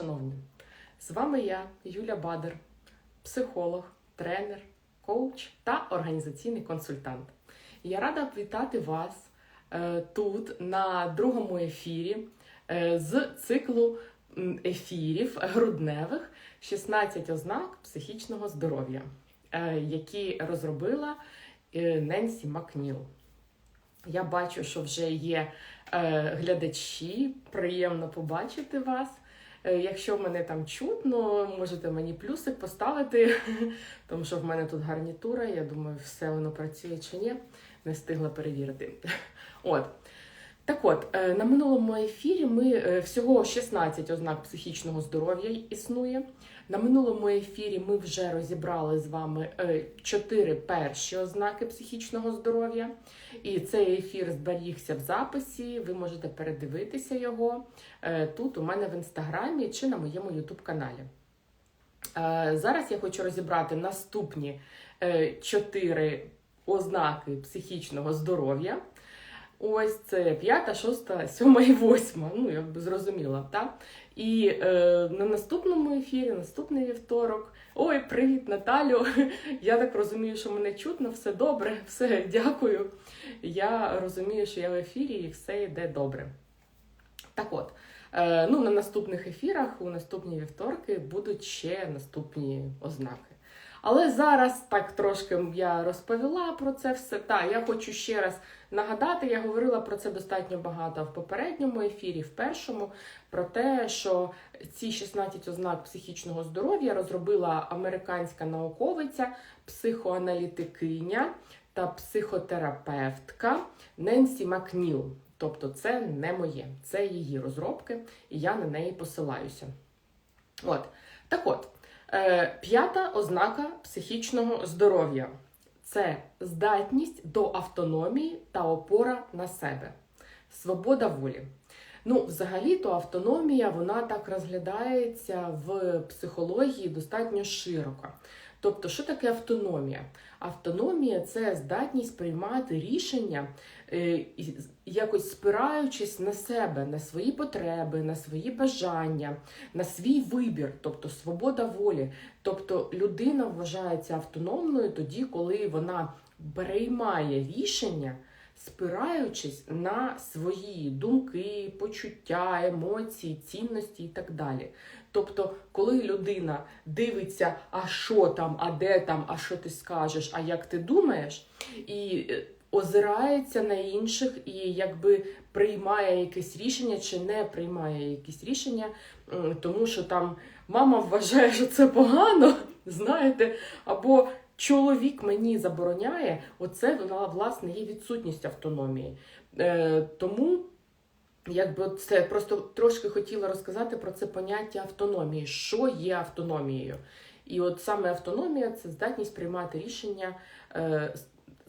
шановні! З вами я, Юля Бадер, психолог, тренер, коуч та організаційний консультант. Я рада вітати вас е, тут на другому ефірі е, з циклу ефірів грудневих 16 ознак психічного здоров'я, е, які розробила е, Ненсі Макніл. Я бачу, що вже є е, глядачі, приємно побачити вас. Е, Якщо мене там чутно, можете мені плюсик поставити, тому що в мене тут гарнітура. Я думаю, все воно працює чи ні. Не встигла перевірити. От. Так от, е, на минулому ефірі ми е, всього 16 ознак психічного здоров'я існує. На минулому ефірі ми вже розібрали з вами 4 перші ознаки психічного здоров'я. І цей ефір зберігся в записі. Ви можете передивитися його е, тут у мене в інстаграмі чи на моєму ютуб каналі. Е, Зараз я хочу розібрати наступні е, чотири ознаки психічного здоров'я. Ось це п'ята, шоста, сьома і восьма. Ну, як би зрозуміла, так? І е, на наступному ефірі, наступний вівторок. Ой, привіт, Наталю! Я так розумію, що мене чутно, все добре, все, дякую. Я розумію, що я в ефірі і все йде добре. Так от, е, ну, на наступних ефірах, у наступні вівторки будуть ще наступні ознаки. Але зараз так трошки я розповіла про це все. Так, я хочу ще раз нагадати, я говорила про це достатньо багато в попередньому ефірі, в першому, про те, що ці 16 ознак психічного здоров'я розробила американська науковиця, психоаналітикиня та психотерапевтка Ненсі Макніл. Тобто, це не моє, це її розробки, і я на неї посилаюся. От. Так от, п'ята ознака психічного здоров'я це здатність до автономії та опора на себе, свобода волі. Ну, взагалі-то автономія вона так розглядається в психології достатньо широко. Тобто, що таке автономія? Автономія це здатність приймати рішення, е, якось спираючись на себе, на свої потреби, на свої бажання, на свій вибір, тобто свобода волі. Тобто людина вважається автономною тоді, коли вона приймає рішення, спираючись на свої думки, почуття, емоції, цінності і так далі. Тобто, коли людина дивиться, а що там, а де там, а що ти скажеш, а як ти думаєш, і е, озирається на інших і якби приймає якесь рішення чи не приймає якісь рішення, тому що там мама вважає, що це погано, знаєте, або чоловік мені забороняє, оце власне є відсутність автономії. Е, тому якби це просто трошки хотіла розказати про це поняття автономії, що є автономією. І от саме автономія це здатність приймати рішення, е,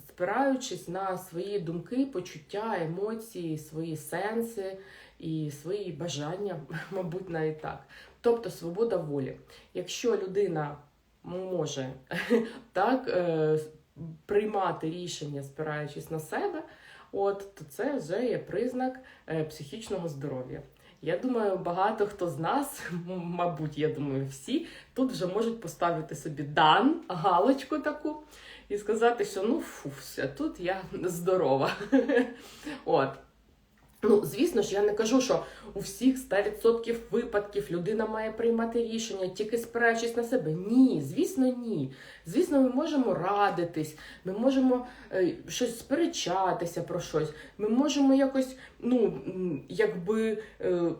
спираючись на свої думки, почуття, емоції, свої сенси і свої бажання, мабуть, навіть так. Тобто свобода волі. Якщо людина може так е, приймати рішення, спираючись на себе, от то це вже є признак е, психічного здоров'я. Я думаю, багато хто з нас, мабуть, я думаю, всі тут вже можуть поставити собі дан, галочку таку, і сказати, що ну фу, все, тут я здорова. От. Ну, звісно ж, я не кажу, що у всіх 100% випадків людина має приймати рішення, тільки спираючись на себе. Ні, звісно, ні. Звісно, ми можемо радитись, ми можемо е, щось сперечатися про щось, ми можемо якось, ну, якби. Е,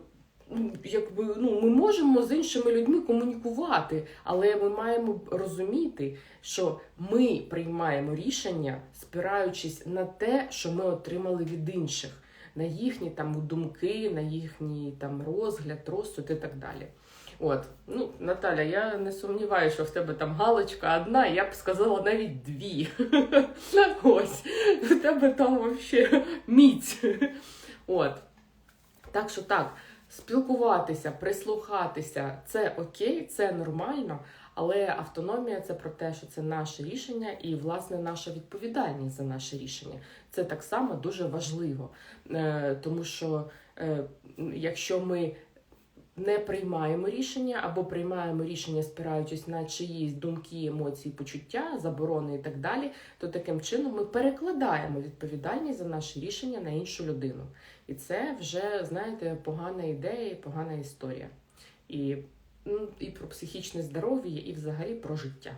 Якби ну ми можемо з іншими людьми комунікувати, але ми маємо розуміти, що ми приймаємо рішення, спираючись на те, що ми отримали від інших, на їхні там думки, на їхній там розгляд, розсуд і так далі. От, ну, Наталя, я не сумніваюся, що в тебе там галочка одна, я б сказала навіть дві. Ось, у тебе там взагалі міць. От. Так що так, спілкуватися, прислухатися це окей, це нормально, але автономія це про те, що це наше рішення і, власне, наша відповідальність за наше рішення. Це так само дуже важливо. Е, тому що е, якщо ми не приймаємо рішення або приймаємо рішення, спираючись на чиїсь думки, емоції, почуття, заборони і так далі, то таким чином ми перекладаємо відповідальність за наші рішення на іншу людину. І це вже, знаєте, погана ідея, погана історія. І, ну, і про психічне здоров'я, і взагалі про життя.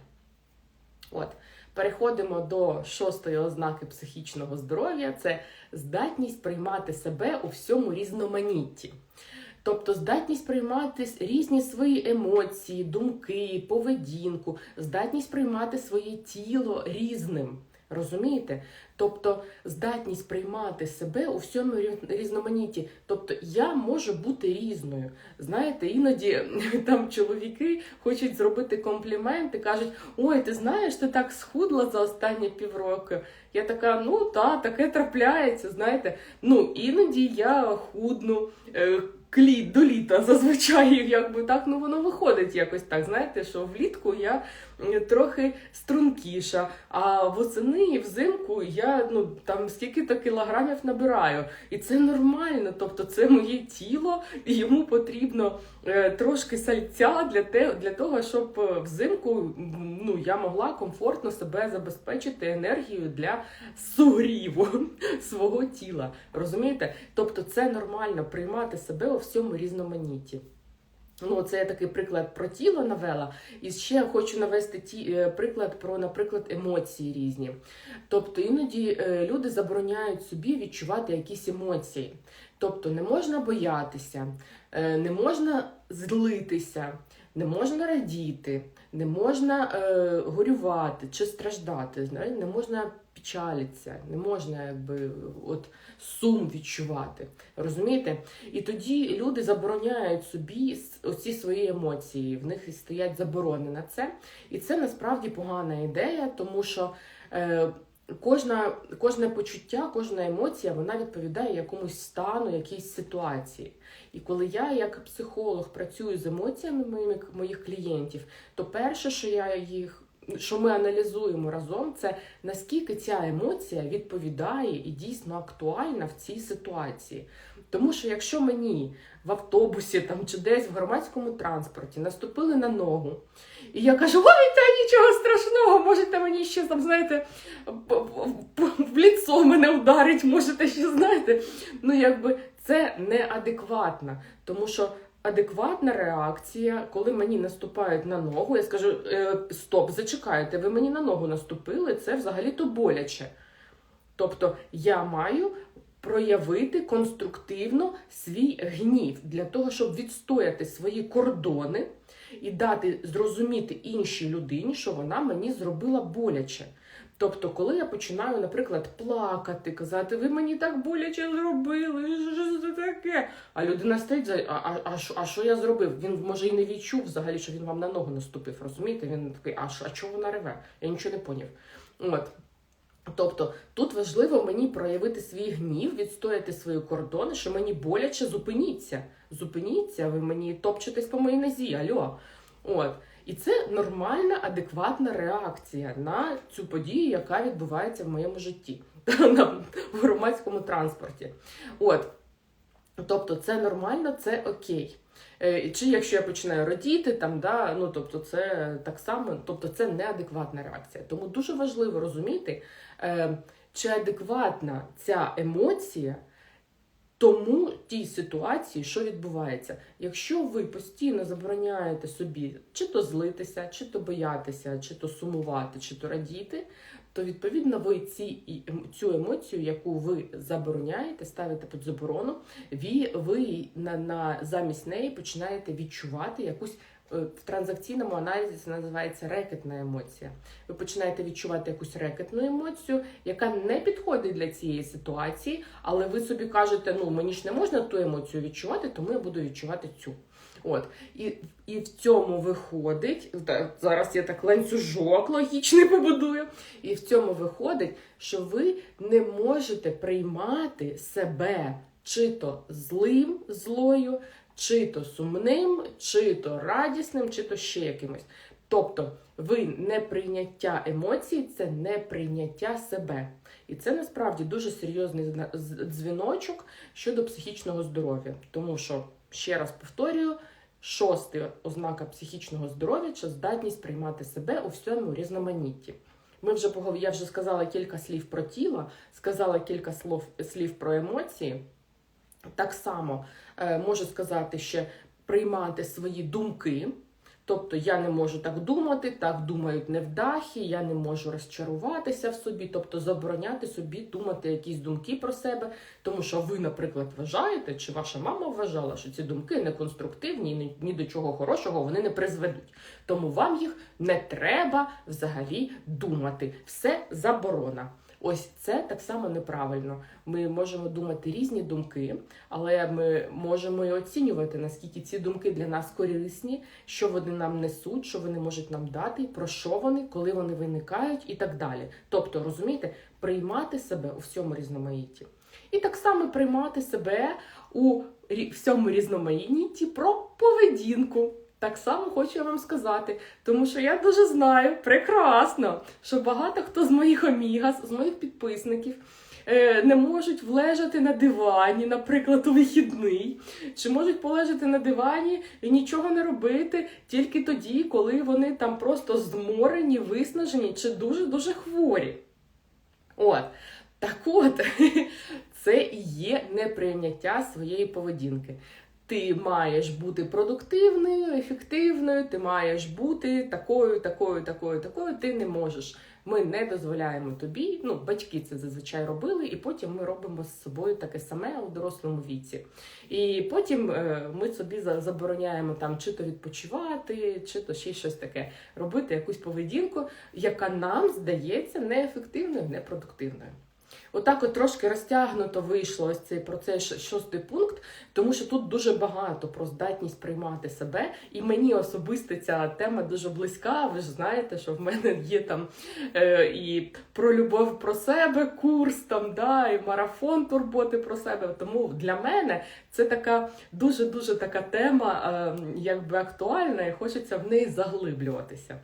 От. Переходимо до шостої ознаки психічного здоров'я це здатність приймати себе у всьому різноманітті. Тобто здатність приймати різні свої емоції, думки, поведінку, здатність приймати своє тіло різним. Розумієте? Тобто здатність приймати себе у всьому різноманітті. Тобто я можу бути різною. Знаєте, іноді там чоловіки хочуть зробити комплімент і кажуть: Ой, ти знаєш, ти так схудла за останні півроку. Я така, ну та, таке трапляється. Знаєте, ну іноді я худну. Е, кліт до літа зазвичай, якби так, ну воно виходить якось так. Знаєте, що влітку я трохи стрункіша, а восени і взимку я ну там скільки-то кілограмів набираю. І це нормально, тобто це моє тіло, і йому потрібно е, трошки сальця для те, для того, щоб е, взимку ну, я могла комфортно себе забезпечити енергією для сугріву свого тіла. Розумієте? Тобто це нормально приймати себе у всьому різноманітті. Ну, це я такий приклад про тіло навела. І ще хочу навести ті, е, приклад про, наприклад, емоції різні. Тобто іноді е, люди забороняють собі відчувати якісь емоції. Тобто не можна боятися, е, не можна злитися, не можна радіти, не можна горювати чи страждати, не можна печалитися, не можна якби от сум відчувати. Розумієте? І тоді люди забороняють собі оці свої емоції, в них стоять заборони на це. І це насправді погана ідея, тому що. Е, Кожна, Кожне почуття, кожна емоція вона відповідає якомусь стану, якійсь ситуації. І коли я, як психолог, працюю з емоціями моїх, моїх клієнтів, то перше, що я їх що ми аналізуємо разом, це наскільки ця емоція відповідає і дійсно актуальна в цій ситуації. Тому що якщо мені в автобусі там чи десь в громадському транспорті наступили на ногу, і я кажу, ой, та нічого страшного, можете мені ще там, знаєте, в ліцо мене ударить, можете ще знаєте. Ну, якби це неадекватно, тому що адекватна реакція, коли мені наступають на ногу, я скажу: «Е, стоп, зачекайте, ви мені на ногу наступили, це взагалі-то боляче. Тобто я маю проявити конструктивно свій гнів для того, щоб відстояти свої кордони і дати зрозуміти іншій людині, що вона мені зробила боляче. Тобто, коли я починаю, наприклад, плакати, казати, ви мені так боляче зробили, що це таке? А людина стоїть, а а, а, що я зробив? Він може і не відчув взагалі, що він вам на ногу наступив. Розумієте? Він такий, а а чого вона реве? Я нічого не поняв. От. Тобто тут важливо мені проявити свій гнів, відстояти свої кордони, що мені боляче зупиніться. Зупиніться, ви мені топчетесь по моїй нозі, альо. От. І це нормальна, адекватна реакція на цю подію, яка відбувається в моєму житті в громадському транспорті. От. Тобто, це нормально, це окей. Е, чи якщо я починаю радіти, там, да, ну, тобто це так само, тобто це неадекватна реакція. Тому дуже важливо розуміти, е, чи адекватна ця емоція. Тому тій ситуації, що відбувається, якщо ви постійно забороняєте собі чи то злитися, чи то боятися, чи то сумувати, чи то радіти, то відповідно ви ці, цю емоцію, яку ви забороняєте, ставите під заборону, ви, ви на, на замість неї починаєте відчувати якусь в транзакційному аналізі це називається рекетна емоція. Ви починаєте відчувати якусь рекетну емоцію, яка не підходить для цієї ситуації, але ви собі кажете, ну мені ж не можна ту емоцію відчувати, тому я буду відчувати цю. От і і в цьому виходить зараз. Я так ланцюжок логічний побудую. І в цьому виходить, що ви не можете приймати себе чи то злим злою, чи то сумним, чи то радісним, чи то ще якимось. Тобто, ви неприйняття емоцій це неприйняття себе. І це насправді дуже серйозний дзвіночок щодо психічного здоров'я. Тому що ще раз повторюю, шосте ознака психічного здоров'я це здатність приймати себе у всьому різноманітті. Ми вже погов- я вже сказала кілька слів про тіло, сказала кілька слов, слів про емоції. Так само можу сказати ще приймати свої думки. Тобто я не можу так думати, так думають невдахи, я не можу розчаруватися в собі, тобто забороняти собі думати якісь думки про себе, тому що ви, наприклад, вважаєте, чи ваша мама вважала, що ці думки неконструктивні і ні, ні до чого хорошого вони не призведуть. Тому вам їх не треба взагалі думати. Все заборона. Ось це так само неправильно. Ми можемо думати різні думки, але ми можемо і оцінювати, наскільки ці думки для нас корисні, що вони нам несуть, що вони можуть нам дати, про що вони, коли вони виникають і так далі. Тобто, розумієте, приймати себе у всьому різноманітті. І так само приймати себе у всьому різноманітті про поведінку. Так само хочу я вам сказати, тому що я дуже знаю прекрасно, що багато хто з моїх омігас, з моїх підписників. е, Не можуть влежати на дивані, наприклад, у вихідний, чи можуть полежати на дивані і нічого не робити тільки тоді, коли вони там просто зморені, виснажені чи дуже-дуже хворі. От. Так от, це і є неприйняття своєї поведінки. Ти маєш бути продуктивною, ефективною, ти маєш бути такою, такою, такою, такою. Ти не можеш. Ми не дозволяємо тобі. Ну, батьки це зазвичай робили, і потім ми робимо з собою таке саме у дорослому віці. І потім е, ми собі за- забороняємо там чи то відпочивати, чи то ще щось таке, робити якусь поведінку, яка нам здається неефективною, непродуктивною. Отак от трошки розтягнуто вийшло ось цей процес шостий пункт, тому що тут дуже багато про здатність приймати себе. І мені особисто ця тема дуже близька. Ви ж знаєте, що в мене є там е, і про любов про себе курс, там, да, і марафон турботи про себе. Тому для мене це така дуже дуже така тема, е, якби актуальна, і хочеться в неї заглиблюватися.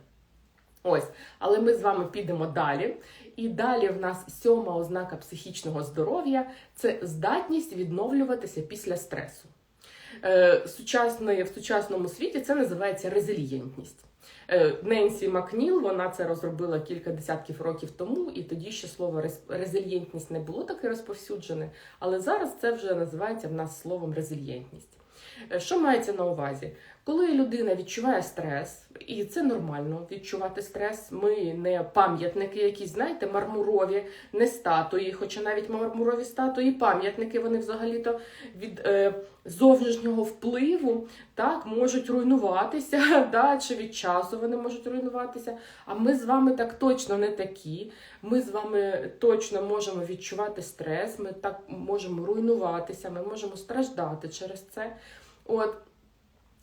Ось, але ми з вами підемо далі. І далі в нас сьома ознака психічного здоров'я це здатність відновлюватися після стресу. Е, сучасної, в сучасному світі це називається резильєнтність. Е, Ненсі Макніл вона це розробила кілька десятків років тому, і тоді ще слово рез- резильєнтність не було таке розповсюджене, але зараз це вже називається в нас словом резильєнтність. Е, Що мається на увазі? Коли людина відчуває стрес, і це нормально відчувати стрес, ми не пам'ятники, якісь, знаєте, мармурові, не статуї, хоча навіть мармурові статуї, пам'ятники, вони взагалі-то від е, зовнішнього впливу так, можуть руйнуватися, да, чи від часу вони можуть руйнуватися. А ми з вами так точно не такі. Ми з вами точно можемо відчувати стрес, ми так можемо руйнуватися, ми можемо страждати через це. От.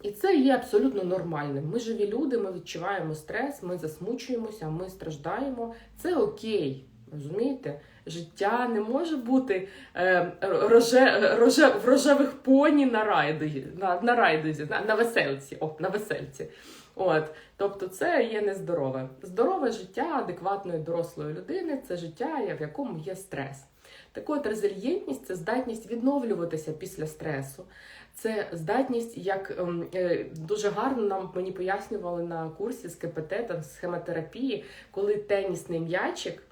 І це є абсолютно нормальним. Ми живі люди, ми відчуваємо стрес, ми засмучуємося, ми страждаємо. Це окей. Розумієте? Життя не може бути е, роже, роже, в рожевих поні на райдузі, на, на райдузі, на, на веселці. О, на весельці. От, тобто, це є нездорове. Здорове життя адекватної дорослої людини це життя, в якому є стрес. Так от резильєнтність це здатність відновлюватися після стресу. Це здатність, як ем, е, дуже гарно нам мені пояснювали на курсі з КПТ, там з схемотерапії, коли тенісний м'ячик,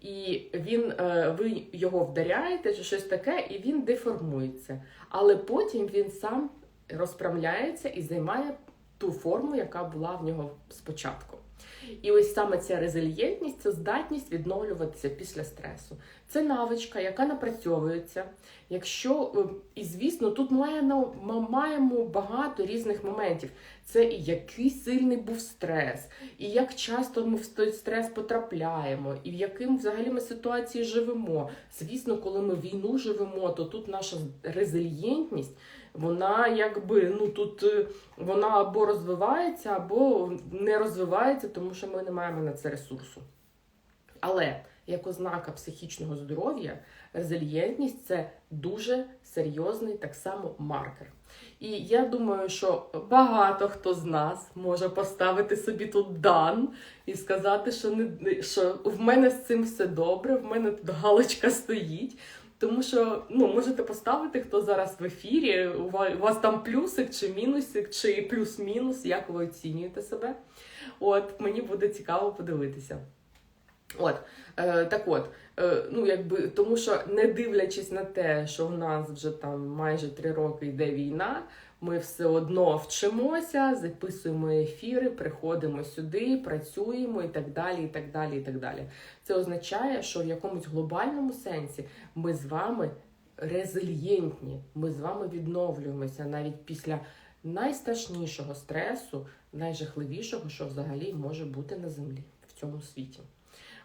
і він, е, ви його вдаряєте чи щось таке, і він деформується. Але потім він сам розправляється і займає ту форму, яка була в нього спочатку. І ось саме ця резильєнтність це здатність відновлюватися після стресу. Це навичка, яка напрацьовується. Якщо е, і звісно, тут маємо, маємо багато різних моментів. Це і який сильний був стрес, і як часто ми в той стрес потрапляємо, і в яким взагалі ми ситуації живемо. Звісно, коли ми війну живемо, то тут наша резильєнтність, вона якби ну тут е, вона або розвивається, або не розвивається, тому що ми не маємо на це ресурсу. Але як ознака психічного здоров'я, резильєнтність це дуже серйозний так само маркер. І я думаю, що багато хто з нас може поставити собі тут дан і сказати, що не що в мене з цим все добре, в мене тут галочка стоїть. Тому що ну, можете поставити, хто зараз в ефірі, у вас там плюсик чи мінусик, чи плюс-мінус, як ви оцінюєте себе. От, мені буде цікаво подивитися. От, е, так от, е, ну якби тому що не дивлячись на те, що в нас вже там майже три роки йде війна, ми все одно вчимося, записуємо ефіри, приходимо сюди, працюємо і так далі. і так далі, і так далі. Це означає, що в якомусь глобальному сенсі ми з вами резильєнтні, ми з вами відновлюємося навіть після найстрашнішого стресу, найжахливішого, що взагалі може бути на землі в цьому світі.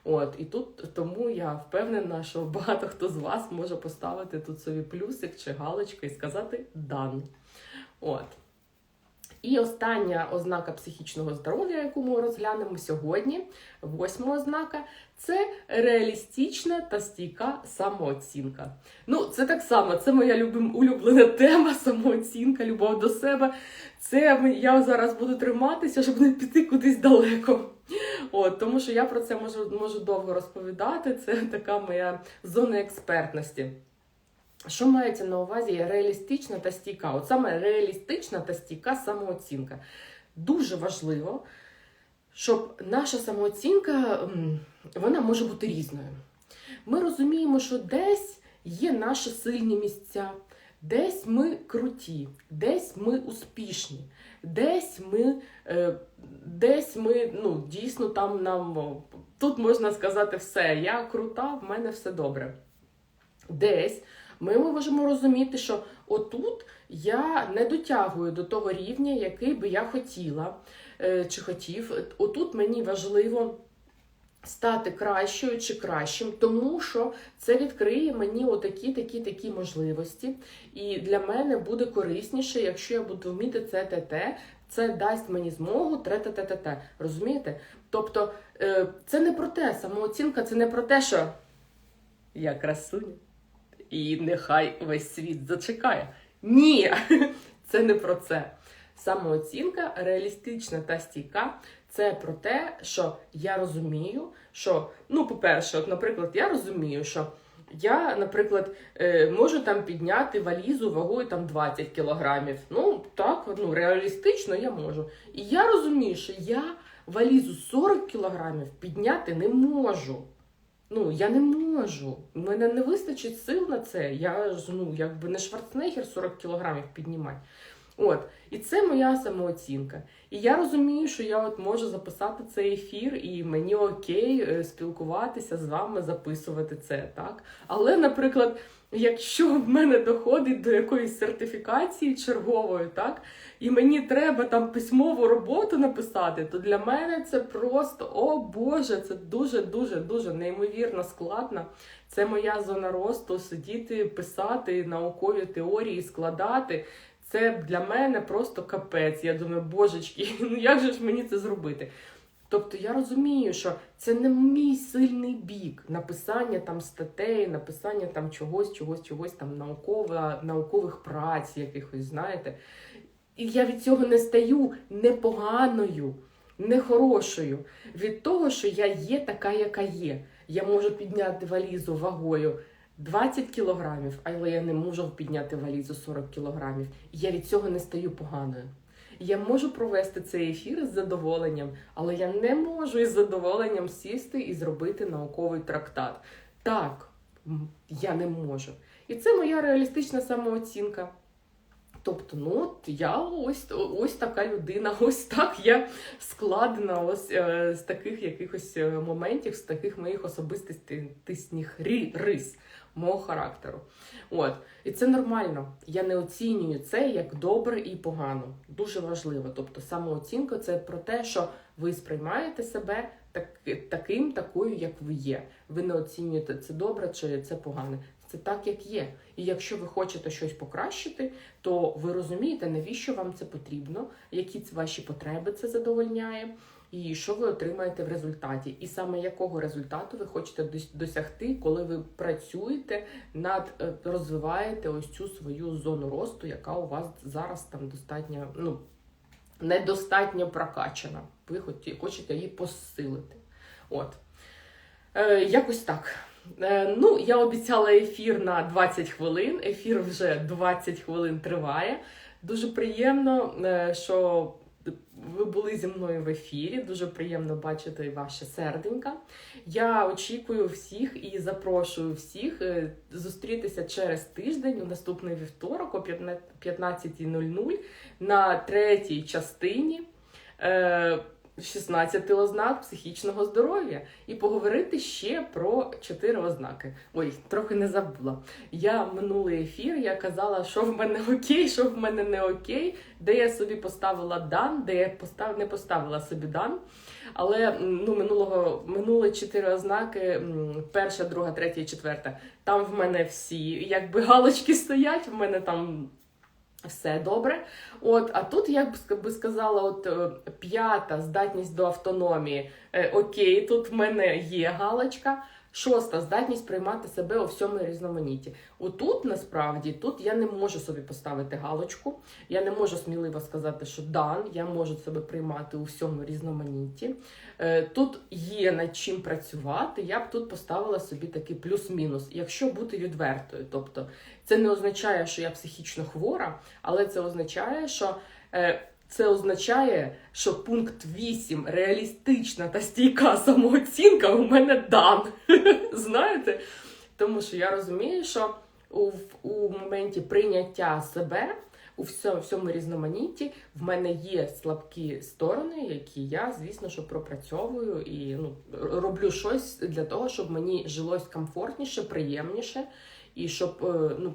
От і тут тому я впевнена, що багато хто з вас може поставити тут собі плюсик чи галочку і сказати дан. От. І остання ознака психічного здоров'я, яку ми розглянемо сьогодні, восьма ознака, це реалістична та стійка самооцінка. Ну, це так само, це моя улюблена тема, самооцінка, любов до себе. Це я зараз буду триматися, щоб не піти кудись далеко. От, тому що я про це можу, можу довго розповідати. Це така моя зона експертності. Що мається на увазі реалістична та стійка? От саме реалістична та стійка самооцінка. Дуже важливо, щоб наша самооцінка вона може бути різною. Ми розуміємо, що десь є наші сильні місця, десь ми круті, десь ми успішні, десь ми, е, десь ми ну, дійсно там нам тут можна сказати все. Я крута, в мене все добре. Десь ми можемо розуміти, що отут я не дотягую до того рівня, який би я хотіла е, чи хотів. Отут мені важливо стати кращою чи кращим, тому що це відкриє мені отакі, такі, такі можливості. І для мене буде корисніше, якщо я буду вміти це те те. Це дасть мені змогу тре-те-те-те-те. Розумієте? Тобто е, це не про те, самооцінка це не про те, що я красуня, і нехай весь світ зачекає. Ні, це не про це. Самооцінка реалістична та стійка це про те, що я розумію, що, ну, по-перше, от, наприклад, я розумію, що я, наприклад, е, можу там підняти валізу вагою там 20 кілограмів. Ну, так, ну, реалістично я можу. І я розумію, що я валізу 40 кілограмів підняти не можу. Ну, я не можу. У мене не вистачить сил на це. Я ж ну, якби не Шварценеггер 40 кілограмів піднімати. От, і це моя самооцінка. І я розумію, що я от можу записати цей ефір, і мені окей е, спілкуватися з вами, записувати це, так? Але, наприклад, якщо в мене доходить до якоїсь сертифікації чергової, так, і мені треба там письмову роботу написати, то для мене це просто, о Боже, це дуже, дуже, дуже неймовірно складно. Це моя зона росту, сидіти, писати наукові теорії, складати. Це для мене просто капець. Я думаю, божечки, ну як же ж мені це зробити? Тобто я розумію, що це не мій сильний бік написання там статей, написання там чогось, чогось, чогось там наукова, наукових праць якихось, знаєте. І я від цього не стаю непоганою, нехорошою. Від того, що я є така, яка є. Я можу підняти валізу вагою 20 кілограмів, але я не можу підняти валізу 40 кілограмів. Я від цього не стаю поганою. Я можу провести цей ефір з задоволенням, але я не можу із задоволенням сісти і зробити науковий трактат. Так, я не можу. І це моя реалістична самооцінка. Тобто, ну от я ось, ось така людина, ось так я складена ось е, з таких якихось е, моментів, з таких моїх особистісних рис мого характеру. От. І це нормально. Я не оцінюю це як добре і погано. Дуже важливо. Тобто самооцінка це про те, що ви сприймаєте себе так, таким, такою, як ви є. Ви не оцінюєте це добре чи це погане. Це так, як є. І якщо ви хочете щось покращити, то ви розумієте, навіщо вам це потрібно, які ваші потреби це задовольняє, і що ви отримаєте в результаті, і саме якого результату ви хочете досягти, коли ви працюєте над е, розвиваєте ось цю свою зону росту, яка у вас зараз там достатньо, ну недостатньо прокачана. Ви хочете її посилити. От. Е, якось так. Е, ну, я обіцяла ефір на 20 хвилин. Ефір вже 20 хвилин триває. Дуже приємно, е, що ви були зі мною в ефірі. Дуже приємно бачити ваше серденька. Я очікую всіх і запрошую всіх е, зустрітися через тиждень у наступний вівторок о 15.00 на третій частині. Е, 16 ознак психічного здоров'я і поговорити ще про 4 ознаки. Ой, трохи не забула. Я минулий ефір я казала, що в мене окей, що в мене не окей, де я собі поставила дан, де я постав... не поставила собі дан. Але ну, минулого минули чотири ознаки: перша, друга, третя четверта. Там в мене всі якби галочки стоять, в мене там. Все добре. От, а тут, як би сказала, от е, п'ята здатність до автономії. Е, окей, тут в мене є галочка. Шоста здатність приймати себе у всьому різноманітті. Отут насправді тут я не можу собі поставити галочку. Я не можу сміливо сказати, що дан, я можу себе приймати у всьому різноманітті. Е, Тут є над чим працювати. Я б тут поставила собі такий плюс-мінус, якщо бути відвертою. Тобто, це не означає, що я психічно хвора, але це означає, що. е, Це означає, що пункт 8 реалістична та стійка самооцінка у мене дан. Знаєте? Тому що я розумію, що у, у моменті прийняття себе у всьому, всьому різноманітті в мене є слабкі сторони, які я, звісно, що пропрацьовую і ну, роблю щось для того, щоб мені жилось комфортніше, приємніше, і щоб е, ну,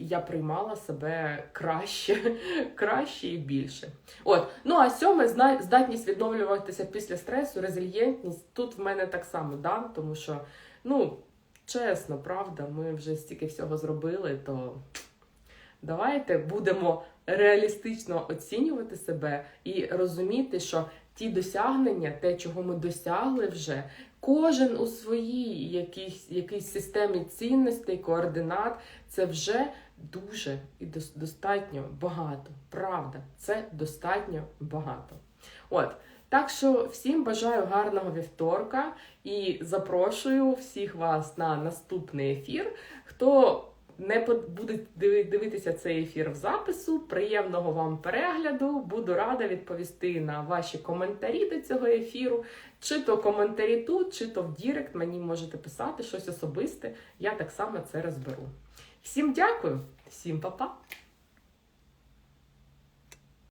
я приймала себе краще, краще і більше. От, ну а сьоме здатність відновлюватися після стресу, резильєнтність. Тут в мене так само дан, тому що, ну, чесно, правда, ми вже стільки всього зробили, то давайте будемо реалістично оцінювати себе і розуміти, що ті досягнення, те, чого ми досягли вже, кожен у своїй якійсь, якійсь системі цінностей, координат, це вже дуже і достатньо багато. Правда, це достатньо багато. От. Так що всім бажаю гарного вівторка і запрошую всіх вас на наступний ефір. Хто не будуть дивитися цей ефір в запису, приємного вам перегляду. Буду рада відповісти на ваші коментарі до цього ефіру. Чи то коментарі тут, чи то в Дірект мені можете писати щось особисте. Я так само це розберу. Всім дякую, всім па-па!